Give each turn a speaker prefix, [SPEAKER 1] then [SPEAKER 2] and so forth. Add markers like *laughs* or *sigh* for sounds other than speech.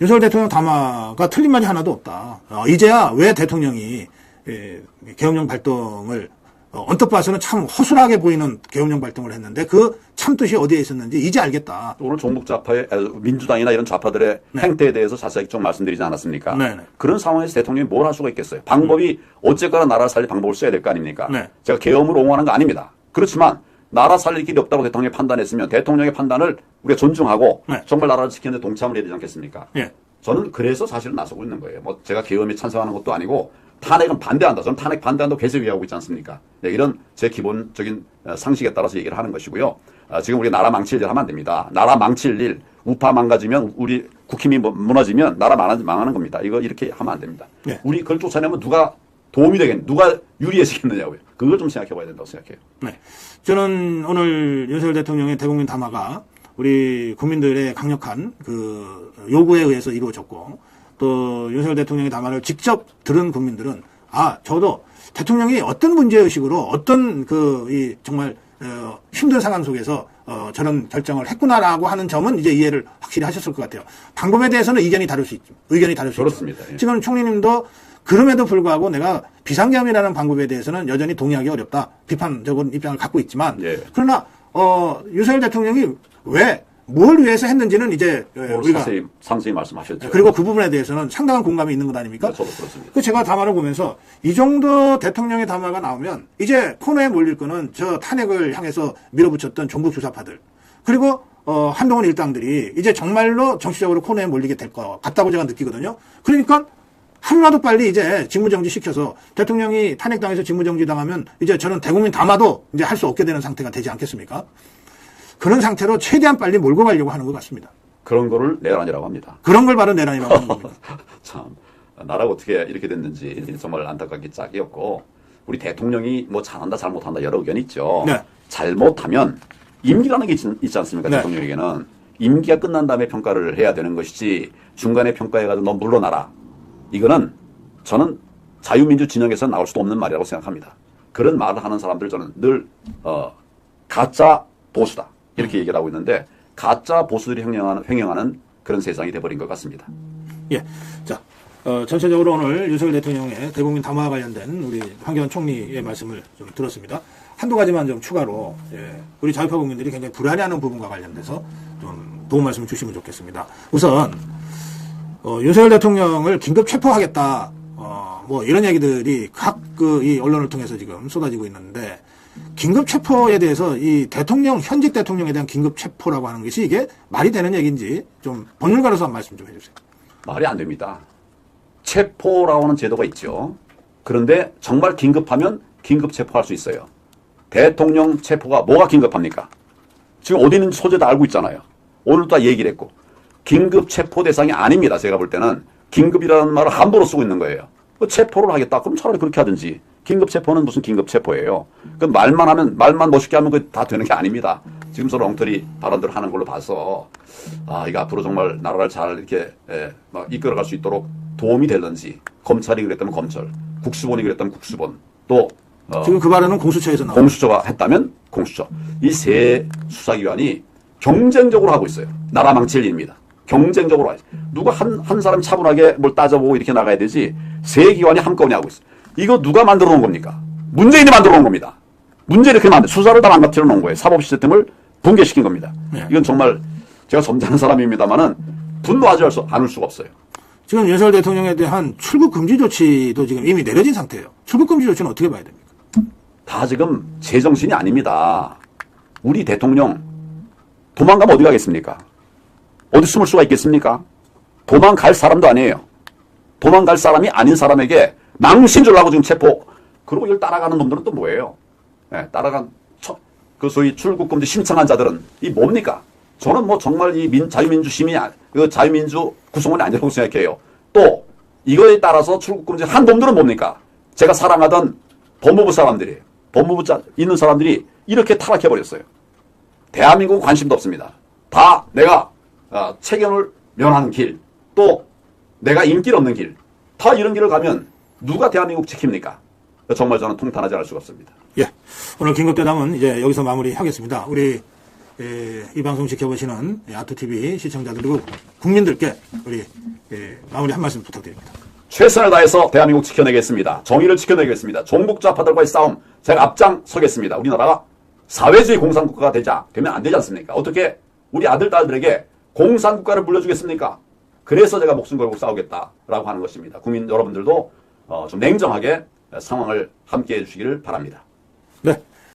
[SPEAKER 1] 윤석열 대통령 담화가 틀린 말이 하나도 없다. 어, 이제야 왜 대통령이 예, 계엄령 발동을 어, 언뜻 봐서는 참 허술하게 보이는 계엄령 발동을 했는데 그 참뜻이 어디에 있었는지 이제 알겠다.
[SPEAKER 2] 오늘 종북 좌파의 아, 민주당이나 이런 좌파들의 행태에 대해서 자세히 좀 말씀드리지 않았습니까?
[SPEAKER 1] 네 네.
[SPEAKER 2] 그런 상황에서 대통령이 뭘 할 수가 있겠어요? 방법이 어쨌거나 나라 살릴 방법을 써야 될 거 아닙니까?
[SPEAKER 1] 네.
[SPEAKER 2] 제가 계엄을 옹호하는 거 아닙니다. 그렇지만 나라 살릴 길이 없다고 대통령이 판단했으면 대통령의 판단을 우리가 존중하고
[SPEAKER 1] 네.
[SPEAKER 2] 정말 나라를 지키는 데 동참을 해야 되지 않겠습니까?
[SPEAKER 1] 예.
[SPEAKER 2] 저는 그래서 사실은 나서고 있는 거예요. 뭐 제가 계엄에 찬성하는 것도 아니고 탄핵은 반대한다. 저는 탄핵 반대한다고 계속 얘기하고 있지 않습니까? 네, 이런 제 기본적인 어, 상식에 따라서 얘기를 하는 것이고요. 아, 지금 우리 나라 망칠 일 하면 안 됩니다. 나라 망칠 일, 우파 망가지면 우리 국힘이 뭐- 무너지면 나라 망하- 망하는 겁니다. 이거 이렇게 하면 안 됩니다.
[SPEAKER 1] 네.
[SPEAKER 2] 우리 그걸 쫓아내면 누가 도움이 되겠, 누가 유리해지겠느냐고요. 그걸 좀 생각해 봐야 된다고 생각해요.
[SPEAKER 1] 네. 저는 오늘 윤석열 대통령의 대국민 담화가 우리 국민들의 강력한 그 요구에 의해서 이루어졌고 또 윤석열 대통령의 담화를 직접 들은 국민들은 아, 저도 대통령이 어떤 문제의식으로 어떤 그, 이 정말 어, 힘든 상황 속에서 어, 저런 결정을 했구나라고 하는 점은 이제 이해를 확실히 하셨을 것 같아요. 방법에 대해서는 의견이 다를 수 있죠. 의견이 다를 수
[SPEAKER 2] 그렇습니다.
[SPEAKER 1] 있죠.
[SPEAKER 2] 예.
[SPEAKER 1] 지금 총리님도 그럼에도 불구하고 내가 비상계엄이라는 방법에 대해서는 여전히 동의하기 어렵다. 비판적인 입장을 갖고 있지만
[SPEAKER 2] 예.
[SPEAKER 1] 그러나 어 윤석열 대통령이 왜 뭘 위해서 했는지는 이제 어, 우리가
[SPEAKER 2] 상세히, 상세히 말씀하셨죠.
[SPEAKER 1] 그리고 그 부분에 대해서는 상당한 공감이 있는 것 아닙니까?
[SPEAKER 2] 네, 저도 그렇습니다.
[SPEAKER 1] 그 제가 담화를 보면서 이 정도 대통령의 담화가 나오면 이제 코너에 몰릴 거는 저 탄핵을 향해서 밀어붙였던 종북 주사파들 그리고 어, 한동훈 일당들이 이제 정말로 정치적으로 코너에 몰리게 될 것 같다고 제가 느끼거든요. 그러니까 하루라도 빨리 이제 직무정지 시켜서 대통령이 탄핵당해서 직무정지 당하면 이제 저는 대국민 담화도 이제 할 수 없게 되는 상태가 되지 않겠습니까? 그런 상태로 최대한 빨리 몰고 가려고 하는 것 같습니다.
[SPEAKER 2] 그런 거를 내란이라고 합니다.
[SPEAKER 1] 그런 걸 바로 내란이라고 하는 겁니다. *laughs*
[SPEAKER 2] 참 나라가 어떻게 이렇게 됐는지 정말 안타깝게 짝이 없고 우리 대통령이 뭐 잘한다 잘못한다 여러 의견이 있죠.
[SPEAKER 1] 네.
[SPEAKER 2] 잘못하면 임기라는 게 있, 있지 않습니까
[SPEAKER 1] 네.
[SPEAKER 2] 대통령에게는 임기가 끝난 다음에 평가를 해야 되는 것이지 중간에 평가해가지고 너 물러나라 이거는 저는 자유민주 진영에서 나올 수도 없는 말이라고 생각합니다. 그런 말을 하는 사람들 저는 늘 어, 가짜 보수다 이렇게 얘기를 하고 있는데 가짜 보수들이 횡령하는, 횡령하는 그런 세상이 돼버린 것 같습니다.
[SPEAKER 1] 예. 자, 어, 전체적으로 오늘 윤석열 대통령의 대국민 담화와 관련된 우리 황교안 총리의 말씀을 좀 들었습니다. 한두 가지만 좀 추가로, 예, 우리 자유파 국민들이 굉장히 불안해하는 부분과 관련돼서 좀 도움 말씀을 주시면 좋겠습니다. 우선, 어, 윤석열 대통령을 긴급 체포하겠다, 어, 뭐 이런 얘기들이 각 그 이 언론을 통해서 지금 쏟아지고 있는데, 긴급 체포에 대해서 이 대통령, 현직 대통령에 대한 긴급 체포라고 하는 것이 이게 말이 되는 얘기인지 좀 법률가로서 한 말씀 좀 해주세요.
[SPEAKER 2] 말이 안 됩니다. 체포라고 하는 제도가 있죠. 그런데 정말 긴급하면 긴급 체포할 수 있어요. 대통령 체포가 뭐가 긴급합니까? 지금 어디 있는지 소재 다 알고 있잖아요. 오늘도 다 얘기를 했고. 긴급 체포 대상이 아닙니다. 제가 볼 때는. 긴급이라는 말을 함부로 쓰고 있는 거예요. 그 체포를 하겠다. 그럼 차라리 그렇게 하든지. 긴급 체포는 무슨 긴급 체포예요. 그 말만 하면, 말만 멋있게 하면 그 다 되는 게 아닙니다. 지금 서로 엉터리 발언들 하는 걸로 봐서, 아, 이거 앞으로 정말 나라를 잘 이렇게, 예, 막 이끌어갈 수 있도록 도움이 되든지, 검찰이 그랬다면 검찰, 국수본이 그랬다면 국수본, 또, 어,
[SPEAKER 1] 지금 그 발언은 공수처에서 나온
[SPEAKER 2] 공수처가 했다면 공수처. 이 세 수사기관이 경쟁적으로 하고 있어요. 나라 망칠 일입니다. 경쟁적으로 하죠. 누가 한, 한 사람 차분하게 뭘 따져보고 이렇게 나가야 되지, 세 기관이 한꺼번에 하고 있어요. 이거 누가 만들어 놓은 겁니까? 문재인이 만들어 놓은 겁니다. 문재인이 이렇게 만들, 수사를 다 망가뜨려 놓은 거예요. 사법 시스템을 붕괴시킨 겁니다.
[SPEAKER 1] 네.
[SPEAKER 2] 이건 정말 제가 점잖은 사람입니다만은 분노하지 않을 수- 않을 수가 없어요.
[SPEAKER 1] 지금 윤석열 대통령에 대한 출국 금지 조치도 지금 이미 내려진 상태예요. 출국 금지 조치는 어떻게 봐야 됩니까?
[SPEAKER 2] 다 지금 제정신이 아닙니다. 우리 대통령 도망가면 어디 가겠습니까? 어디 숨을 수가 있겠습니까? 도망갈 사람도 아니에요. 도망갈 사람이 아닌 사람에게 망신 주려고 지금 체포. 그리고 이걸 따라가는 놈들은 또 뭐예요? 예, 따라간 처- 그 소위 출국금지 신청한 자들은 이 뭡니까? 저는 뭐 정말 이 민, 자유민주 시민이 아- 그 자유민주 구성원이 아니라고 생각해요. 또 이거에 따라서 출국금지 한 놈들은 뭡니까? 제가 사랑하던 법무부 사람들이 법무부 자 있는 사람들이 이렇게 타락해 버렸어요. 대한민국 관심도 없습니다. 다 내가 어, 책임을 면하는 길, 또 내가 인기를 얻는 길, 다 이런 길을 가면 누가 대한민국 지킵니까? 정말 저는 통탄하지 않을 수가 없습니다.
[SPEAKER 1] 예. 오늘 긴급대담은 이제 여기서 마무리하겠습니다. 우리 에, 이 방송 지켜보시는 아트TV 시청자들 그리고 국민들께 우리 예, 마무리 한 말씀 부탁드립니다.
[SPEAKER 2] 최선을 다해서 대한민국 지켜내겠습니다. 정의를 지켜내겠습니다. 종북 좌파들과의 싸움 제가 앞장서겠습니다. 우리나라가 사회주의 공산국가가 되자 되면 안 되지 않습니까? 어떻게 우리 아들 딸들에게 공산국가를 물려주겠습니까? 그래서 제가 목숨 걸고 싸우겠다라고 하는 것입니다. 국민 여러분들도 어, 좀 냉정하게 상황을 함께해 주시기를 바랍니다.
[SPEAKER 1] 네.